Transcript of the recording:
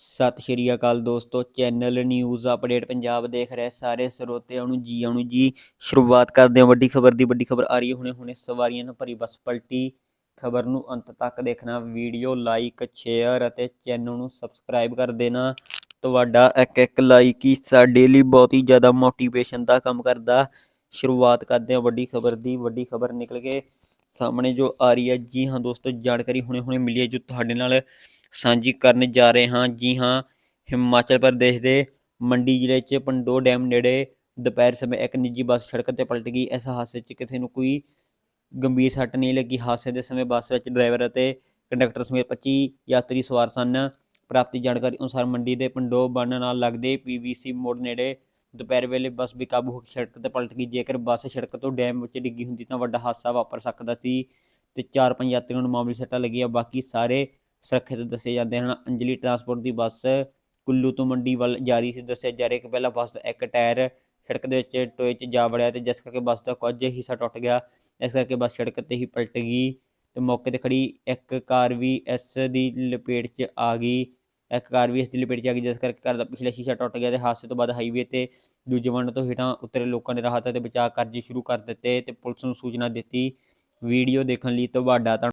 ਸਤਿ ਸ਼੍ਰੀ ਅਕਾਲ ਦੋਸਤੋ, channel news update Punjab ਦੇਖ ਰਹੇ ਸਾਰੇ ਸਰੋਤਿਆਂ ਨੂੰ ਜੀ ਆਉਣ ਜੀ। ਸ਼ੁਰੂਆਤ ਕਰਦੇ ਹਾਂ, ਵੱਡੀ ਖਬਰ ਦੀ, ਵੱਡੀ ਖਬਰ ਆ ਰਹੀ ਹੈ। ਹੁਣੇ ਹੁਣੇ ਸਵਾਰੀਆਂ ਨੂੰ ਭਰੀ ਬੱਸ ਪਲਟੀ। ਖਬਰ ਨੂੰ ਅੰਤ ਤੱਕ ਦੇਖਣਾ, ਵੀਡੀਓ ਲਾਈਕ ਸ਼ੇਅਰ ਅਤੇ ਚੈਨਲ ਨੂੰ ਸਬਸਕ੍ਰਾਈਬ ਕਰ ਦੇਣਾ। ਤੁਹਾਡਾ ਇੱਕ ਇੱਕ ਲਾਈਕ ਹੀ ਸਾਡੇ ਲਈ ਬਹੁਤ ਹੀ ਜ਼ਿਆਦਾ ਮੋਟੀਵੇਸ਼ਨ ਦਾ ਕੰਮ ਕਰਦਾ। ਸ਼ੁਰੂਆਤ ਕਰਦੇ ਹਾਂ, ਵੱਡੀ ਖਬਰ ਦੀ, ਵੱਡੀ ਖਬਰ ਨਿਕਲ ਕੇ ਸਾਹਮਣੇ ਜੋ ਆ ਰਹੀ ਹੈ। ਜੀ ਹਾਂ ਦੋਸਤੋ, ਜਾਣਕਾਰੀ ਹੁਣੇ ਹੁਣੇ ਮਿਲੀ ਹੈ ਜੋ ਤੁਹਾਡੇ ਨਾਲ। ਸਾਂਝੀ ਕਰਨ ਜਾ ਰਹੇ ਹਾਂ। ਜੀ ਹਾਂ, ਹਿਮਾਚਲ ਪ੍ਰਦੇਸ਼ ਦੇ ਮੰਡੀ ਜ਼ਿਲ੍ਹੇ 'ਚ ਪੰਡੋ ਡੈਮ ਨੇੜੇ ਦੁਪਹਿਰ ਸਮੇਂ ਇੱਕ ਨਿੱਜੀ ਬੱਸ ਸੜਕ ਤੇ ਪਲਟ ਗਈ। ਇਸ ਹਾਦਸੇ 'ਚ ਕਿਸੇ ਨੂੰ ਕੋਈ ਗੰਭੀਰ ਸੱਟ ਨਹੀਂ ਲੱਗੀ। ਹਾਦਸੇ ਦੇ ਸਮੇਂ ਬੱਸ ਵਿੱਚ ਡਰਾਈਵਰ ਅਤੇ ਕੰਡਕਟਰ ਸਮੇਤ 25 ਯਾਤਰੀ ਸਵਾਰ ਸਨ। ਪ੍ਰਾਪਤੀ ਜਾਣਕਾਰੀ ਅਨੁਸਾਰ ਮੰਡੀ ਦੇ ਪੰਡੋ ਬੰਨ ਨਾਲ ਲੱਗਦੇ ਪੀਵੀਸੀ ਮੋੜ ਨੇੜੇ ਦੁਪਹਿਰ ਵੇਲੇ ਬੱਸ ਬੇਕਾਬੂ ਹੋ ਕੇ ਸੜਕ ਤੇ ਪਲਟ ਗਈ। ਜੇਕਰ ਬੱਸ ਸੜਕ ਤੋਂ ਡੈਮ ਵਿੱਚ ਡਿੱਗੀ ਹੁੰਦੀ ਤਾਂ ਵੱਡਾ ਹਾਦਸਾ ਵਾਪਰ ਸਕਦਾ ਸੀ ਤੇ ਚਾਰ ਪੰਜ ਯਾਤਰੀਆਂ ਨੂੰ ਮਾਮੂਲੀ ਸੱਟਾਂ ਲੱਗੀਆਂ। ਬਾਕੀ ਸਾਰੇ ਸੁਰੱਖਿਅਤ ਦੱਸੇ ਜਾਂਦੇ ਹਨ। ਅੰਜਲੀ ਟਰਾਂਸਪੋਰਟ ਦੀ ਬੱਸ ਕੁੱਲੂ ਤੋਂ ਮੰਡੀ ਵੱਲ ਜਾ ਰਹੀ ਸੀ। ਦੱਸਿਆ ਜਾ ਰਿਹਾ ਕਿ ਪਹਿਲਾਂ ਬੱਸ ਦਾ ਇੱਕ ਟਾਇਰ ਸੜਕ ਦੇ ਵਿੱਚ ਟੋਏ 'ਚ ਜਾ ਵੜਿਆ ਤੇ ਜਿਸ ਕਰਕੇ ਬੱਸ ਦਾ ਕੁਝ ਹਿੱਸਾ ਟੁੱਟ ਗਿਆ। ਇਸ ਕਰਕੇ ਬੱਸ ਸੜਕ ਤੇ ਹੀ ਪਲਟ ਗਈ ਤੇ ਮੌਕੇ ਤੇ ਖੜੀ ਇੱਕ ਕਾਰ ਵੀ ਇਸ ਦੀ ਲਪੇਟ 'ਚ ਆ ਗਈ। ਇੱਕ ਕਾਰ ਵੀ ਇਸ ਦੀ ਲਪੇਟ 'ਚ ਆ ਗਈ, ਜਿਸ ਕਰਕੇ ਕਾਰ ਦਾ ਪਿਛਲਾ ਸ਼ੀਸ਼ਾ ਟੁੱਟ ਗਿਆ ਤੇ ਹਾਦਸੇ ਤੋਂ ਬਾਅਦ ਹਾਈਵੇ ਤੇ ਦੂਜੇ ਵੰਡ ਤੋਂ ਹੇਠਾਂ ਉਤਰੇ ਲੋਕਾਂ ਨੇ ਰਾਹਤ ਅਤੇ ਬਚਾਅ ਕਾਰਜ ਸ਼ੁਰੂ ਕਰ ਦਿੱਤੇ ਤੇ ਪੁਲਿਸ ਨੂੰ ਸੂਚਨਾ ਦਿੱਤੀ। ਵੀਡੀਓ ਦੇਖਣ ਲਈ ਤੁਹਾਡਾ ਧੰਨ-